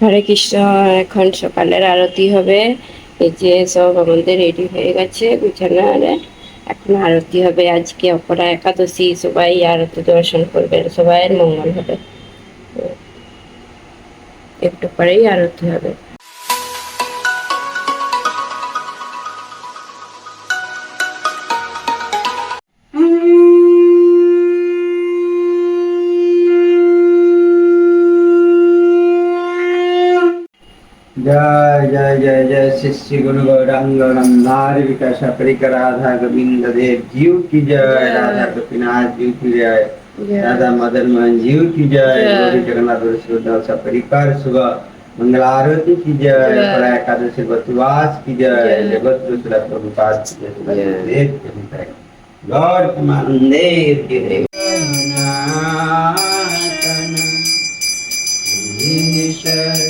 হরে কৃষ্ণ, এখন সকালের আরতি হবে। এই যে সব আমাদের রেডি হয়ে গেছে গুছানোর আরে এখন আরতি হবে আজকে অপরা একাদশী, সবাই আরতি দর্শন করবে সবাই মঙ্গল হবে। একটু পরেই আরতি হবে। जय जय जय जय शिष्य गुरु गौरांग नारी विकास परिकर राधा गोविंद देव जीव की जय राधा गोपीनाथ जीव की जय राधा मदन मोहन जीव की जय। गौरी जगन्नाथ परिकर सुबह मंगल आरती की जय। परा एकादशी बतुवास की जय। जगत रुद्र प्रभुपाद की जय जय। देव की जय गौर देव की जय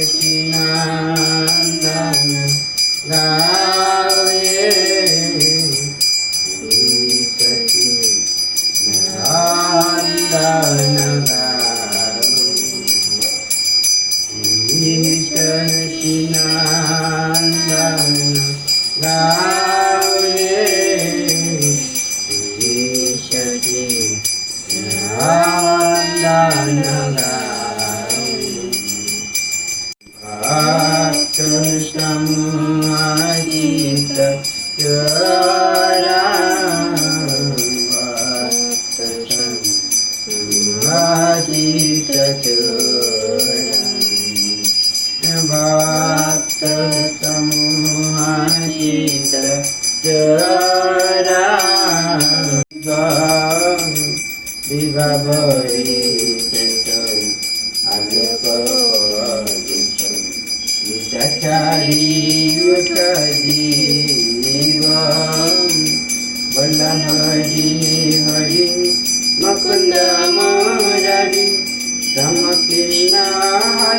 सनातन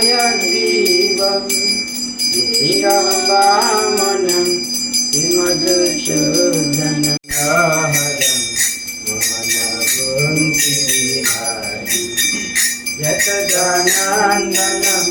समकृष्णाय देव वामनं श्रीमधुसूदन हरं मोहनभुङ्क्ति हरि यत दानान्दनं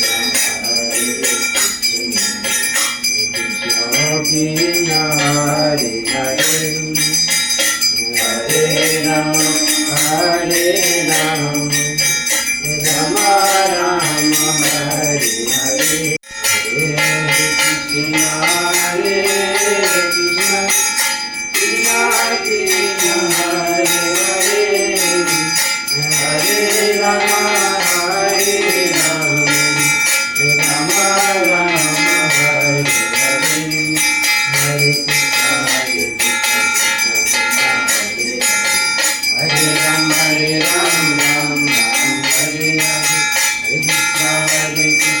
Krishna, Krishna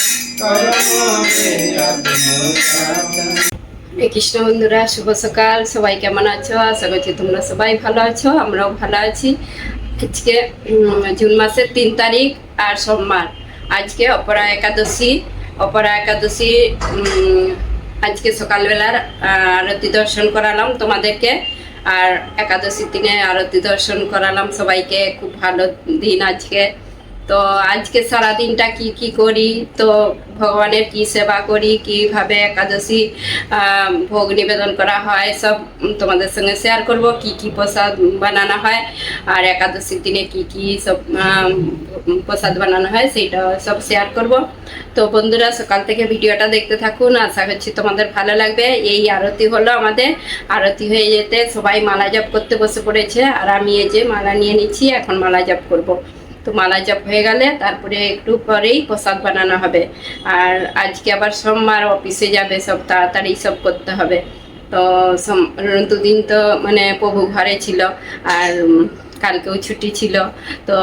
কৃষ্ণ বন্ধুরা, শুভ সকাল। সবাই কেমন আছো? আশা করছি তোমরা সবাই ভালো আছো, আমরাও ভালো আছি। আজকে জুন মাসের তিন তারিখ আর সোমবার। আজকে অপরা একাদশী। অপরা একাদশী আজকে সকালবেলার আরতি দর্শন করালাম তোমাদেরকে। আর একাদশীর দিনে আরতি দর্শন করালাম সবাইকে। খুব ভালো দিন আজকে। তো আজকে সারাদিনটা কি কি করি? তো ভগবানের কি সেবা করি? কীভাবে একাদশী ভোগ নিবেদন করা হয়? সব তোমাদের সঙ্গে শেয়ার করব। কি কি প্রসাদ বানানো হয়? আর একাদশীর দিনে কি কি সব প্রসাদ বানানো হয় সেইটা সব শেয়ার করব। তো বন্ধুরা, সকাল থেকে ভিডিওটা দেখতে থাকুন। আশা করছি তোমাদের ভালো লাগবে। এই আরতি হলো আমাদের আরতি হয়ে যেতে সবাই মালা জপ করতে বসে পড়েছে। আর আমি এই যে মালা নিয়ে নিচ্ছি, এখন মালা জপ করব। তো মালা জপ হয়ে গেলে তারপরে একটু পরেই প্রসাদ বানানো হবে। আর আজকে আবার সোমবার অফিসে যাবে, সব তাড়াতাড়ি সব করতে হবে। তো দুদিন তো মানে প্রভু ঘরে ছিল আর কালকেও ছুটি ছিল, তো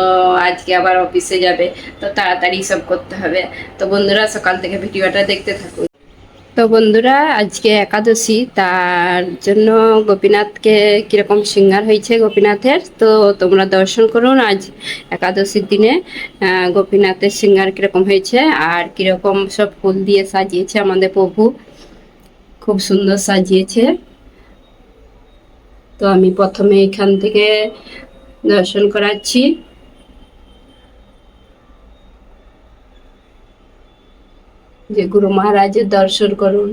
আজকে আবার অফিসে যাবে, তো তাড়াতাড়ি সব করতে হবে। তো বন্ধুরা, সকাল থেকে ভিডিওটা দেখতে থাকুন তো বন্ধুরা, আজকে একাদশী, তার জন্য গোপীনাথকে কীরকম সিঙ্গার হয়েছে গোপীনাথের, তো তোমরা দর্শন করুন আজ একাদশীর দিনে গোপীনাথের সিঙ্গার কীরকম হয়েছে আর কীরকম সব ফুল দিয়ে সাজিয়েছে আমাদের প্রভু। খুব সুন্দর সাজিয়েছে। তো আমি প্রথমে এখান থেকে দর্শন করাচ্ছি। যে গুরু মহারাজের দর্শন করুন।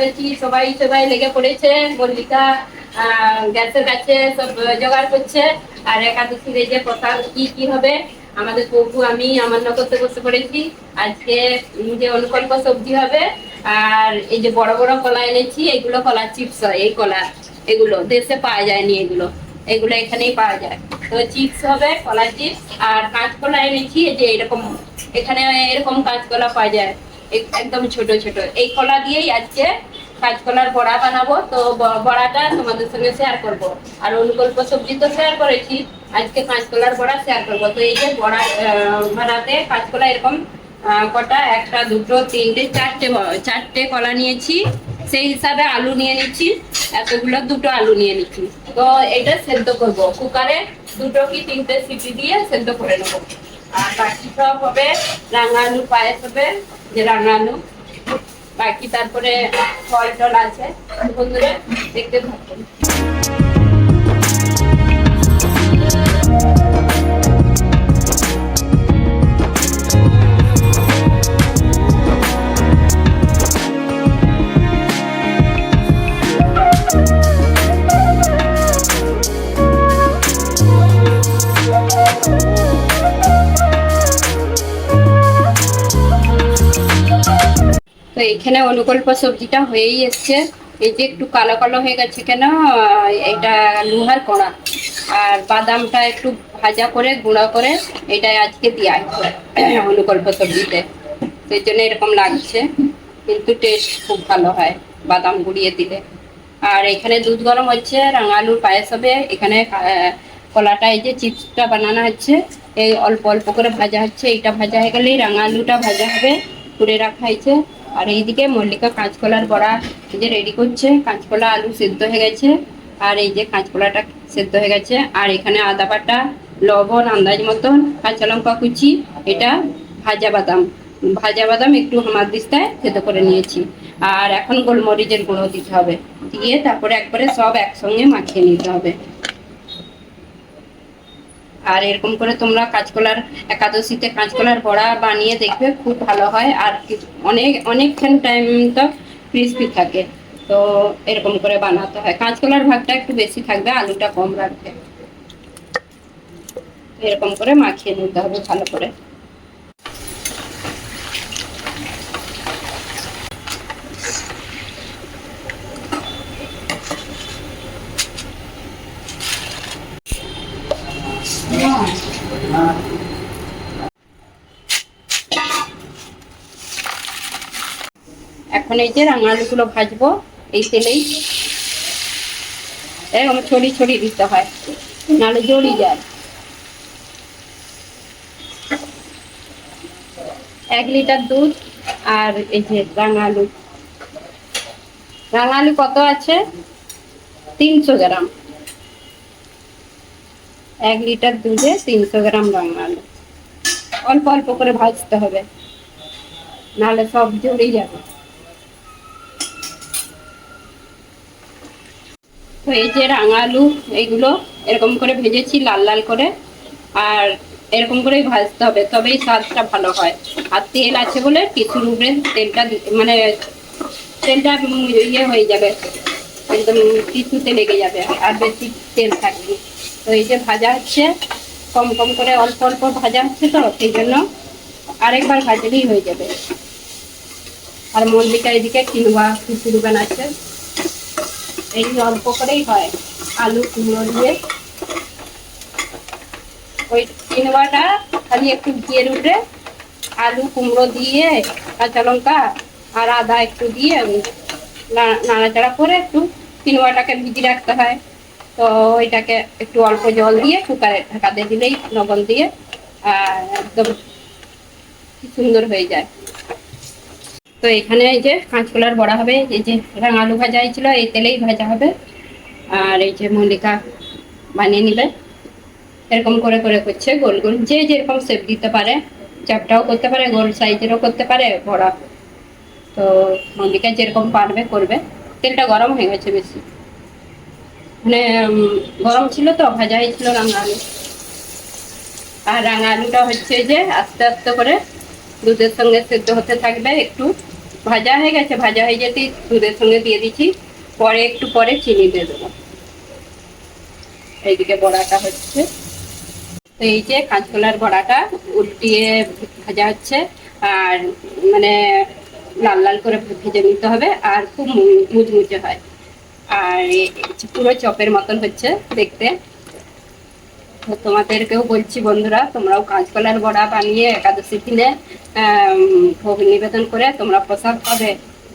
পড়েছি সবাই সবাই লেগে পড়েছে, মল্লিকা গ্যাসের কাছে সব জোগাড় করছে, আর একাদশীর এই যে প্রসাদ, কি কি হবে, আমাদের প্রভু, আমি, আমার করতে পড়েছি, আজকে যে অনুকল্প সবজি হবে, আর এই যে বড় বড় কলা এনেছি, এগুলো কলা চিপস হয়, এই কলা, এগুলো, দেশে পাওয়া যায়নি এগুলো এগুলো এখানেই পাওয়া যায়। তো চিপস হবে, কলা চিপস, আর কাঁচকলা এনেছি, এই যে এরকম, এখানে এরকম কাঁচকলা পাওয়া যায়, এক- একদম ছোট ছোট, এই কলা দিয়েই আজকে কাঁচকলার বড়া বানাবো। তো বড়াটা তোমাদের সঙ্গে শেয়ার করব। আর অনুকল্প সবজি তো শেয়ার করেছি। আজকে কাঁচকলার বড়া শেয়ার করব। তো এই যে বড়া বানাতে কাঁচকলা এরকম কটা, একটা, দুটো, তিনটে, চারটে চারটে কলা নিয়েছি। সেই হিসাবে আলু নিয়ে নিচ্ছি। এতগুলো দুটো আলু নিয়ে নিচ্ছি। তো এটা সেদ্ধ করব। কুকারে দুটো কি তিনটে সিটি দিয়ে সেদ্ধ করে নেব। আর বাকি সব হবে রাঙা আলু পায়েস হবে, যে রাঙা আলু বাকি তারপরে ফল টল আছে বন্ধুরা দেখতে থাকুন। তো এখানে অনুকল্প সবজিটা হয়েই এসছে। এই যে একটু কালো কালো হয়ে গেছে কেন, এটা লোহার কড়া। আর বাদামটা একটু ভাজা করে, গুঁড়ো করে, এটাই আজকে দেওয়া অনুকল্প সবজিতে। সেই জন্য এরকম লাগছে, কিন্তু টেস্ট খুব ভালো হয় বাদাম গুঁড়িয়ে দিলে। আর এখানে দুধ গরম হচ্ছে রাঙা আলুর পায়েস হবে। এখানে কলাটা এই যে চিপসটা বানানো হচ্ছে, এই অল্প অল্প করে ভাজা হচ্ছে। এইটা ভাজা হয়ে গেলেই রাঙা আলুটা ভাজা হবে করে রাখা হয়েছে। আর এইদিকে মল্লিকা কাঁচকলার বড়া যে রেডি করছে। কাঁচকলা আলু সেদ্ধ হয়ে গেছে। আর এই যে কাঁচকলাটা সেদ্ধ হয়ে গেছে। আর এখানে আদা বাটা, লবণ, আন্দাজ মতন, কাঁচা লঙ্কা কুচি, এটা ভাজা বাদাম। ভাজা বাদাম একটু হামার দিস্তায় সেদ্ধ করে নিয়েছি। আর এখন গোলমরিচের গুঁড়ো দিতে হবে। দিয়ে তারপরে একবারে সব একসঙ্গে মাখিয়ে নিতে হবে। আর এরকম করে তোমরা কাঁচকলার একাদশীতে কাঁচকলার বড়া বানিয়ে দেখবে, খুব ভালো হয়। আর অনেক অনেকক্ষণ টাইম তো ক্রিসপি থাকে। তো এরকম করে বানাতে হয়। কাঁচকলার ভাগটা একটু বেশি থাকবে, আলুটা কম রাখবে। এরকম করে মাখিয়ে নিতে হবে ভালো করে এখন এই যে রাঙা আলুগুলো ভাজবো, এই তেলেই। এরকম ছড়িয়ে ছড়িয়ে দিতে হয়, নাহলে জড়িয়ে যায়। এক লিটার দুধ আর এই যে রাঙা আলু রাঙা আলু কত আছে? তিনশো গ্রাম। এক লিটার দুধে তিনশো গ্রাম রাঙা আলু অল্প অল্প করে ভাজতে হবে, নাহলে সব জড়িয়ে যাবে। তো এই যে রাঙা আলু এইগুলো এরকম করে ভেজেছি, লাল লাল করে। আর এরকম করেই ভাজতে হবে, তবেই স্বাদটা ভালো হয়। আর তেল আছে বলে কিছুর উপরে তেলটা মানে তেলটা ইয়ে হয়ে যাবে, একদম কিছুতে লেগে যাবে, আর বেশি তেল থাকবে। তো এই যে ভাজা হচ্ছে, কম কম করে অল্প অল্প ভাজা হচ্ছে তো, সেই জন্য আরেকবার ভাজলেই হয়ে যাবে। আর মন্দিরটা এদিকে কিনুবা খিচুড়ি বানাচ্ছে। এই অল্প করেই হয়। আলু, কুমড়ো দিয়ে। ওই কিনোয়াটা খালি একটু ঘিয়ের উঠে আলু, কুমড়ো দিয়ে, কাঁচা লঙ্কা আর আদা একটু দিয়ে নাড়াচাড়া করে একটু কিনোয়াটাকে ভিজিয়ে রাখতে হয়। তো ওইটাকে একটু অল্প জল দিয়ে কুকারে ঢাকা দিয়ে দিলেই লবণ দিয়ে আর একদম সুন্দর হয়ে যায়। তো এখানে এই যে কাঁচকলার বড়া হবে, এই যে রাঙা আলু ভাজা হয়েছিল, এই তেলেই ভাজা হবে। আর এই যে মল্লিকা বানিয়ে নিবে। এরকম করে করে করছে গোল গোল। যে যেরকম শেপ দিতে পারে চাপটাও করতে পারে, গোল সাইজেরও করতে পারে বড়া। তো মল্লিকা যেরকম পারবে, করবে। তেলটা গরম হয়ে গেছে বেশি। মানে গরম ছিল তো, ভাজা হয়েছিল রাঙা আলু। আর রাঙা আলুটা হচ্ছে যে আস্তে আস্তে করে দুধের সঙ্গে সেদ্ধ হতে থাকবে একটু। ভাজা হয়ে গেছে, ভাজা হয়ে যেতেই দুধের সঙ্গে দিয়ে দিচ্ছি। পরে একটু পরে চিনি দিয়ে দেবো। এইদিকে বড়াটা হচ্ছে। তো এই যে কাঁচকলার বড়াটা উল্টিয়ে ভাজা হচ্ছে, আর মানে লাল লাল করে ভেজে নিতে হবে, আর খুব মুচমুচে হয়। আর পুরো চপের মতন হচ্ছে দেখতে। তোমাদেরকেও বলছি বন্ধুরা, তোমরাও কাঁচকলার বড়া বানিয়ে একাদশী দিনে ভোগ নিবেদন করে তোমরা প্রসাদ পাবে।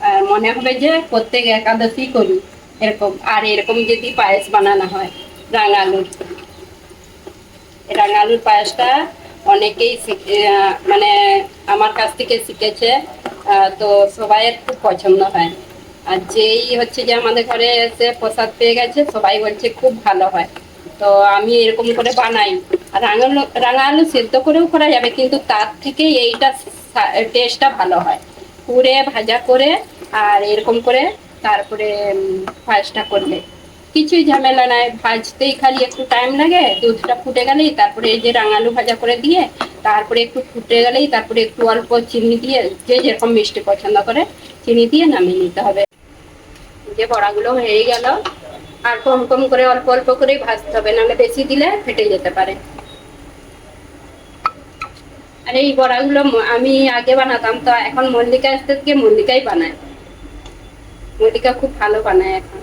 আর মনে হবে যে প্রত্যেক একাদশী করি, এরকম, আর এরকম যদি পায়েস বানানো হয় রাঙা আলুর রাঙা আলুর পায়েসটা অনেকেই মানে আমার কাছ থেকে শিখেছে তো সবাইয়ের খুব পছন্দ হয়। আর যেই হচ্ছে যে আমাদের ঘরে এসে প্রসাদ পেয়ে গেছে, সবাই বলছে খুব ভালো হয়। তো আমি এরকম করে বানাই। আর রাঙা রাঙা আলু সেদ্ধ করেও করা যাবে, কিন্তু তার থেকে এইটা টেস্টটা ভালো হয়। পুড়ে ভাজা করে আর এরকম করে তারপরে পায়েসটা করলে। কিছুই ঝামেলা নাই, ভাজতেই খালি একটু টাইম লাগে, দুধটা ফুটে গেলেই তারপরে এই যে রাঙালু ভাজা করে দিয়ে, তারপরে একটু ফুটে গেলেই তারপরে একটু অল্প চিনি দিয়ে, যে যেরকম মিষ্টি পছন্দ করে, চিনি দিয়ে নামিয়ে নিতে হবে। যে বড়াগুলো হয়ে গেল আর কম কম করে অল্প অল্প করে ভাজতে হবে, নাহলে বেশি দিলে ফেটে যেতে পারে। আর এই বড়াগুলো আমি আগে বানাতাম, তো এখন মল্লিকা আসতে থেকে মল্লিকাই বানায়। মল্লিকা খুব ভালো বানায় এখন।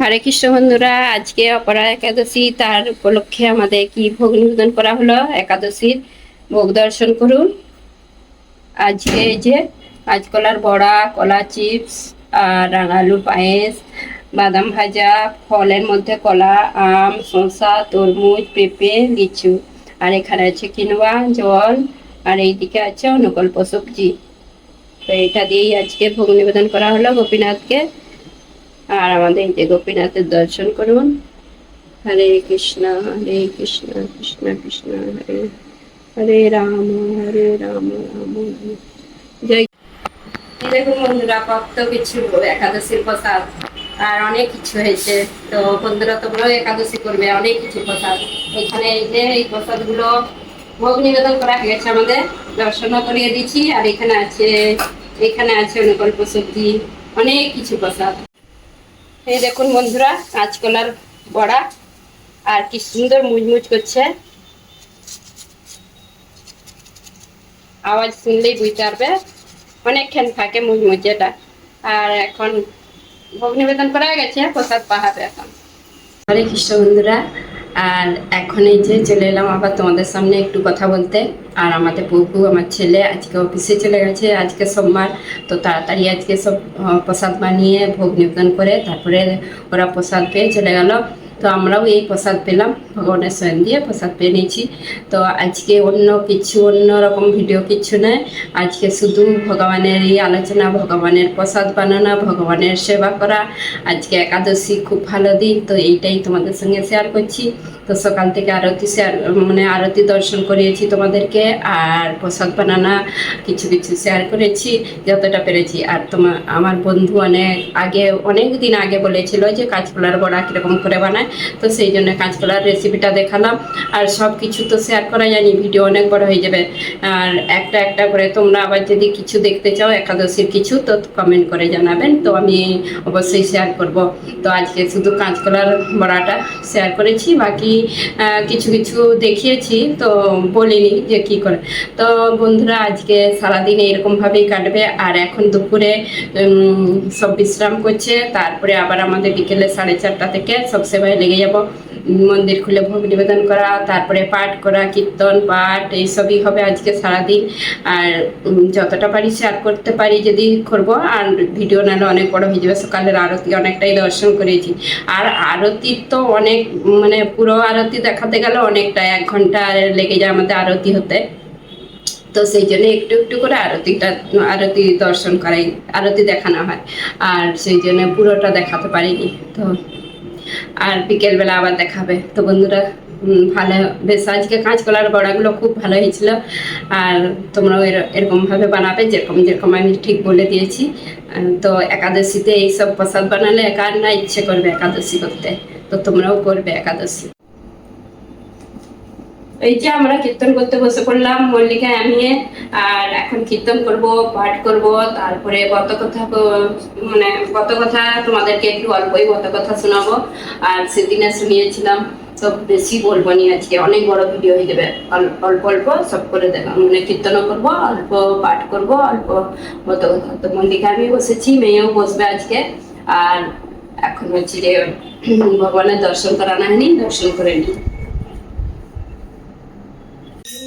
হরে কৃষ্ণ বন্ধুরা, আজকে অপরা একাদশী, তার উপলক্ষে আমাদের কি ভোগ নিবেদন করা হলো? একাদশীর ভোগ দর্শন করুন। আজকে এই যে কাঁচকলার বড়া, কলা, চিপস আর রাঙালুর পায়েস, বাদাম ভাজা, ফলের মধ্যে কলা, আম, শসা, তরমুজ, পেঁপে, লিচু। আর এখানে আছে কিনোয়া, জল। আর এইদিকে আছে অনুকল্প সবজি তো এটা দিয়েই আজকে ভোগ নিবেদন করা হলো গোপীনাথকে। আর আমাদের এই যে গোপীনাথের দর্শন করুন। হরে কৃষ্ণ হরে কৃষ্ণ কৃষ্ণ কৃষ্ণ, হরে হরে রাম হরে রাম রাম। জয় দেখুন বন্ধুরা কিছু একাদশীর প্রসাদ আর অনেক কিছু হয়েছে। তো বন্ধুরা, তোমরাও একাদশী করবে, অনেক কিছু প্রসাদ। এখানে এই এই প্রসাদগুলো ভোগ নিবেদন করা হয়ে গেছে আমাদের। দর্শনও করিয়ে দিচ্ছি, আর এখানে আছে এখানে আছে অনুকল্প সবজি, অনেক কিছু প্রসাদ। এই দেখুন বন্ধুরা, কাঁচকলার বড়া, আর কি সুন্দর মুচমুচ করছে। আওয়াজ শুনলেই বুঝতে পারবে। অনেকক্ষণ থাকে মুচমুচেটা আর এখন ভোগ নিবেদন করা গেছে, প্রসাদ পাহাড়ে এখন। হরে কৃষ্ণ বন্ধুরা, আর এখন এই যে চলে এলাম আবার তোমাদের সামনে একটু কথা বলতে। আর আমাদের বউ আমার ছেলে আজকে অফিসে চলে গেছে, আজকে সোমবার। তো তাড়াতাড়ি আজকে সব প্রসাদ বানিয়ে ভোগ নিবেদন করে, তারপরে ওরা প্রসাদ পেয়ে চলে গেল। তো আমরাও এই প্রসাদ পেলাম, ভগবানের স্বয়ং দিয়ে প্রসাদ পেয়ে নিয়েছি। তো আজকে অন্য কিছু, অন্য রকম ভিডিও কিছু নয়। আজকে শুধু ভগবানের এই আলোচনা, ভগবানের প্রসাদ বানানো, ভগবানের সেবা করা। আজকে একাদশী খুব ভালো দিন, তো এইটাই তোমাদের সঙ্গে শেয়ার করছি। তো সকাল থেকে আরতি শেয়ার মানে আরতি দর্শন করিয়েছি তোমাদেরকে, আর প্রসাদ বানানা কিছু কিছু শেয়ার করেছি, যতটা পেরেছি। আর তোমার আমার বন্ধু অনেক আগে, অনেক দিন আগে বলেছিল যে কাঁচকলার বড়া কীরকম করে বানায়, তো সেই জন্য কাঁচকলার রেসিপিটা দেখালাম। আর সব কিছু তো শেয়ার করা জানি ভিডিও অনেক বড় হয়ে যাবে। আর একটা একটা করে তোমরা আবার যদি কিছু দেখতে চাও, একাদশীর কিছু, তো কমেন্ট করে জানাবেন। তো আমি অবশ্যই শেয়ার করব। তো আজকে শুধু কাঁচকলার বড়াটা শেয়ার করেছি, বাকি কিছু কিছু দেখিয়েছি, তো বলিনি যে কি করে। তো বন্ধুরা, আজকে সারাদিন এরকম এরকমভাবেই কাটবে। আর এখন দুপুরে সব বিশ্রাম করছে। তারপরে আবার আমাদের বিকেলে সাড়ে চারটা থেকে সব সেবায় লেগে যাব। মন্দির খুলে ভোগ নিবেদন করা, তারপরে পাঠ করা, কীর্তন, পাঠ, এইসবই হবে আজকে সারাদিন। আর যতটা পারি শেয়ার করতে পারি যদি করব, আর ভিডিও নাহলে অনেক বড় হয়ে যাবে। সকালের আরতি অনেকটাই দর্শন করেছি। আর আরতি তো অনেক মানে পুরো আরতি দেখাতে গেলে অনেকটা, এক ঘণ্টা লেগে যায় আমাদের আরতি হতে। তো সেই জন্য একটু একটু করে আরতিটা, আরতি দর্শন করাই, আরতি দেখানো হয়। আর সেই জন্য পুরোটা দেখাতে পারিনি। তো আর বিকেলবেলা আবার দেখাবে। তো বন্ধুরা ভালো, বেশ আজকে কাঁচকলার বড়াগুলো খুব ভালো হয়েছিল। আর তোমরাও এর- এরকমভাবে বানাবে, যেরকম যেরকম আমি ঠিক বলে দিয়েছি। তো একাদশীতে এইসব প্রসাদ বানালে একার না ইচ্ছে করবে একাদশী করতে। তো তোমরাও করবে একাদশী। এই যে আমরা কীর্তন করতে বসে পড়লাম মল্লিকা আমি আর এখন কীর্তন করব, পাঠ করব, তারপরে গত কথা মানে গত কথা তোমাদেরকে একটু অল্পই গত কথা শোনাবো। আর সেদিনে শুনিয়েছিলাম, তো বেশি বলব নি আজকে, অনেক বড় ভিডিও হয়ে যাবে। অল্প অল্প সব করে দেলাম মানে কীর্তনও করব, অল্প পাঠ করব, অল্প গত কথা তো মল্লিকা আমি বসেছি, মেয়েও বসবে আজকে। আর এখন হচ্ছে যে, ভগবানের দর্শন করানো হয়নি, দর্শন করে নিই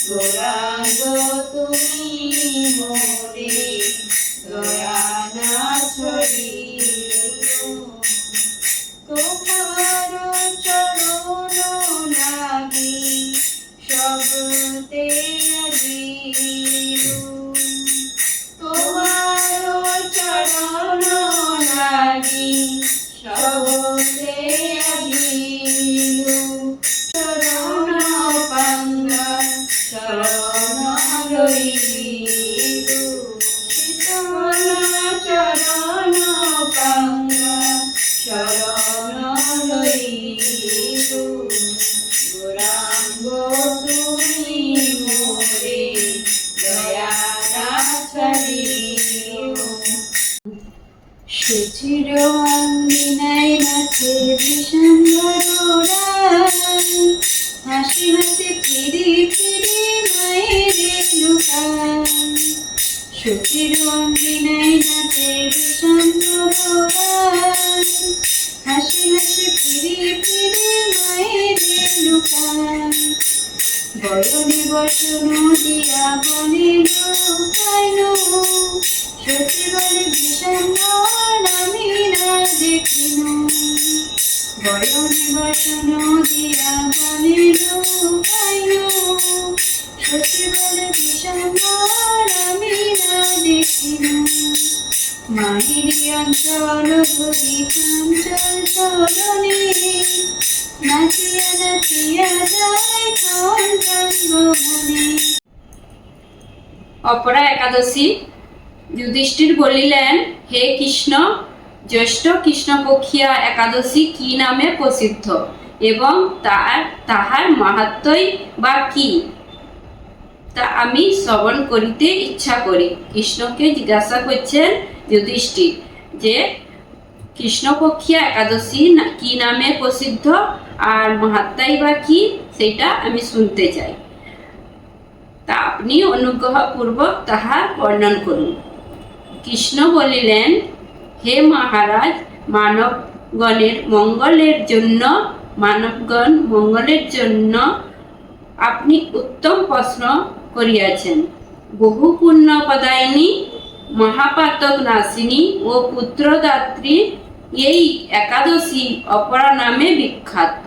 Slow down. বয়নি বসন দিয়া বলে লোকাইল সত্যি বলে বিষণ্ণ আমি না দেখিন মাহির অঞ্চল ঘুরি চঞ্চল চরণে নাচিয়া অপরা একাদশী, যুধিষ্ঠির বলিলেন, হে কৃষ্ণ জ্যৈষ্ঠ কৃষ্ণপক্ষিয়া একাদশী কি নামে প্রসিদ্ধ এবং তার, তাহার মাহাত্মই বা কি? তা আমি শ্রবণ করিতে ইচ্ছা করি। কৃষ্ণকে জিজ্ঞাসা করছেন যুধিষ্ঠির যে, কৃষ্ণপক্ষিয়া একাদশী কি নামে প্রসিদ্ধ আর মাহাত্মাই বা কি সেটা আমি শুনতে চাই। তা আপনি অনুগ্রহপূর্বক তাহা বর্ণন করুন। কৃষ্ণ বলিলেন হে মহারাজ, মানবগণের মঙ্গলের জন্য, মানবগণ মঙ্গলের জন্য আপনি উত্তম প্রশ্ন করিয়াছেন। বহু পুণ্য পদায়িনী মহাপাতক নাসিনী ও পুত্রদাত্রী এই একাদশী অপরা নামে বিখ্যাত।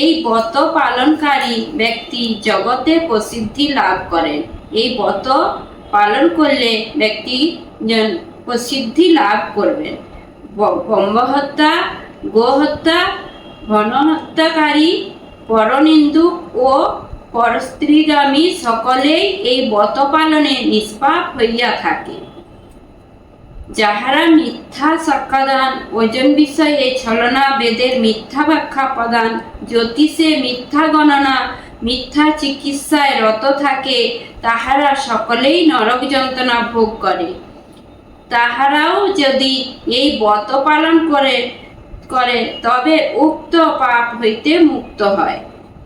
এই ব্রত পালনকারী ব্যক্তি জগতে প্রসিদ্ধি লাভ করেন। এই ব্রত পালন করলে ব্যক্তি প্রসিদ্ধি লাভ করবেন। ব- ব্রহ্মহত্যা, গোহত্যা বনহত্যাকারী পরনিন্দুক ও পরস্ত্রীগামী সকলেই এই বত পালনে নিষ্পাপ হইয়া থাকে। যাহারা মিথ্যা সাক্ষ্যদান ওজন বিষয়ে ছলনা বেদের মিথ্যা ব্যাখ্যা প্রদান, জ্যোতিষে মিথ্যা গণনা, মিথ্যা চিকিৎসায় রত থাকে, তাহারা সকলেই নরক যন্ত্রণা ভোগ করে। তাহারাও যদি এই ব্রত পালন করে করে, তবে উক্ত পাপ হইতে মুক্ত হয়।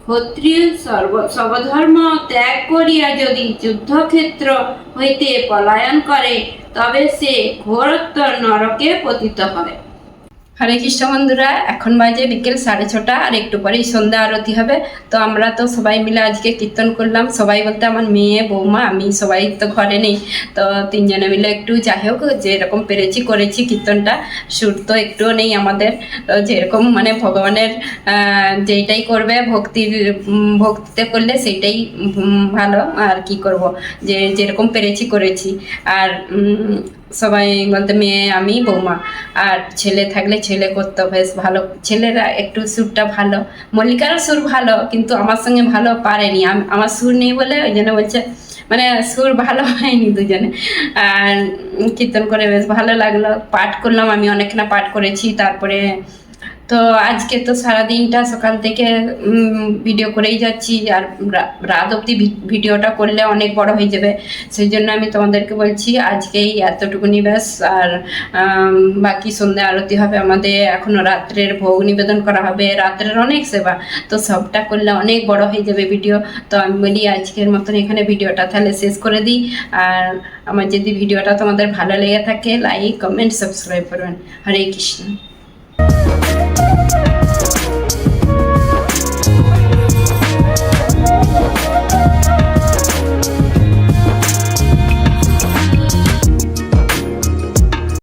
ক্ষত্রিয় সর্ব, সর্বধর্ম ত্যাগ করিয়া যদি যুদ্ধক্ষেত্র হইতে পলায়ন করে, তবে সে ঘোরত্তর নরকে পতিত হয়। হরে কৃষ্ণ বন্ধুরা এখন বাজে বিকেল সাড়ে ছটা আর একটু পরেই সন্ধ্যা আরতি হবে। তো আমরা তো সবাই মিলে আজকে কীর্তন করলাম। সবাই বলতে আমার মেয়ে বৌমা আমি সবাই তো ঘরে নেই। তো তিনজনে মিলে একটু যাই হোক যেরকম পেরেছি করেছি কীর্তনটা। সুর তো একটুও নেই আমাদের। যেরকম মানে ভগবানের আহ, যেইটাই করবে ভক্তির ভক্তিতে করলে সেইটাই ভালো। আর কি করব? যে যেরকম পেরেছি করেছি। আর সবাই বলতে মেয়ে, আমি বৌমা। আর ছেলে থাকলে ছেলে করতো বেশ ভালো। ছেলেরা একটু সুরটা ভালো। মল্লিকারও সুর ভালো, কিন্তু আমার সঙ্গে ভালো পারেনি। আমার সুর নেই বলে ওই জন্য বলছে মানে সুর ভালো হয়নি দুজনে। আর কীর্তন করে বেশ ভালো লাগল। পাঠ করলাম, আমি অনেকখানা পাঠ করেছি। তারপরে তো আজকে তো সারাদিনটা সকাল থেকে ভিডিও করেই যাচ্ছি। আর রাত অবধি ভিডিওটা করলে অনেক বড় হয়ে যাবে। সেই জন্য আমি তোমাদেরকে বলছি, আজকেই এতটুকুনি ব্যাস। আর বাকি সন্ধ্যা আরতি হবে আমাদের। এখনও রাত্রের ভোগ নিবেদন করা হবে। রাত্রের অনেক সেবা। তো সবটা করলে অনেক বড় হয়ে যাবে ভিডিও তো আমি বলি, আজকের মতন এখানে ভিডিওটা তাহলে শেষ করে দিই। আর আমার যদি ভিডিওটা তোমাদের ভালো লেগে থাকে লাইক কমেন্ট সাবস্ক্রাইব করবেন। হরে কৃষ্ণ।